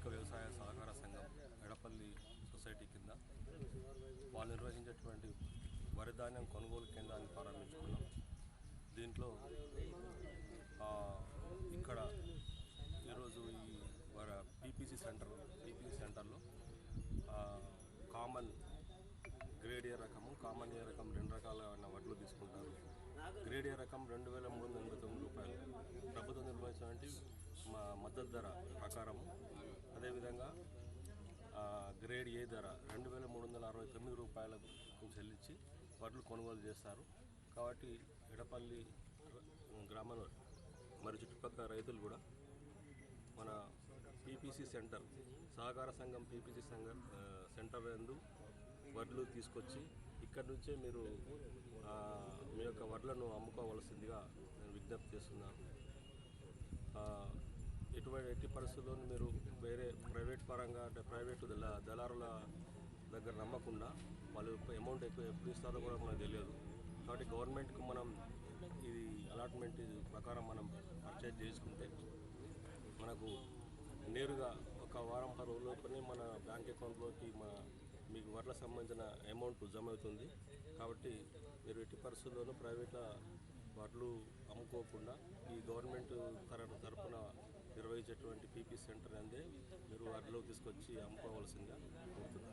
స్థానిక వ్యవసాయ సహకార సంఘం ఎడపల్లి సొసైటీ కింద వాళ్ళు నిర్వహించేటువంటి వరి ధాన్యం కొనుగోలు కేంద్రాన్ని ప్రారంభించుకున్నాం. దీంట్లో ఇక్కడ ఈరోజు ఈ వర పీపీసీ సెంటర్ పీపీసీ సెంటర్లో కామన్ గ్రేడ్ ఏ రకము కామన్ ఏ రకం రెండు రకాలైన వడ్లు తీసుకుంటారు. గ్రేడ్ ఏ రకం రెండు వేల మూడు వందల ఎనభై తొమ్మిది రూపాయలు. ప్రభుత్వం నిర్వహించినటువంటి మా మద్దతు ధర ప్రకారము అదేవిధంగా ఆ, గ్రేడ్ ఏ ధర రెండు వేల మూడు వందల అరవై తొమ్మిది రూపాయలకు చెల్లించి వడ్లు కొనుగోలు చేస్తారు. కాబట్టి ఎడపల్లి గ్రామంలో మరి చుట్టుపక్కల రైతులు కూడా మన పీపీసీ సెంటర్ సహకార సంఘం పీపీసీ సంఘం సెంటర్ నందు వడ్లు తీసుకొచ్చి ఇక్కడ నుంచే మీరు మీ యొక్క వడ్లను అమ్ముకోవలసిందిగా నేను విజ్ఞప్తి చేస్తున్నాను. ఎటువంటి ఎట్టి పరిస్థితుల్లోనూ మీరు వేరే ప్రైవేట్ పరంగా అంటే ప్రైవేట్ దళారుల దగ్గర నమ్మకుండా వాళ్ళు అమౌంట్ ఎక్కువ ఎప్పుడు ఇస్తారో కూడా మనకు తెలియదు. కాబట్టి గవర్నమెంట్కి మనం ఇది అలాట్మెంట్ ప్రకారం మనం పర్చేజ్ చేసుకుంటే మనకు నేరుగా ఒక వారం పది రోజులపైనే మన బ్యాంక్ అకౌంట్లోకి మన మీకు వడ్ల సంబంధించిన అమౌంట్ జమ అవుతుంది. కాబట్టి మీరు ఎట్టి పరిస్థితుల్లోనూ ప్రైవేట్ల వడ్లు అమ్ముకోకుండా ఈ గవర్నమెంట్ తర తరఫున నిర్వహించేటువంటి పీపీ సెంటర్ అందే మీరు వడ్లు తీసుకొచ్చి అమ్ముకోవాల్సిందిగా కోరుతున్నాను.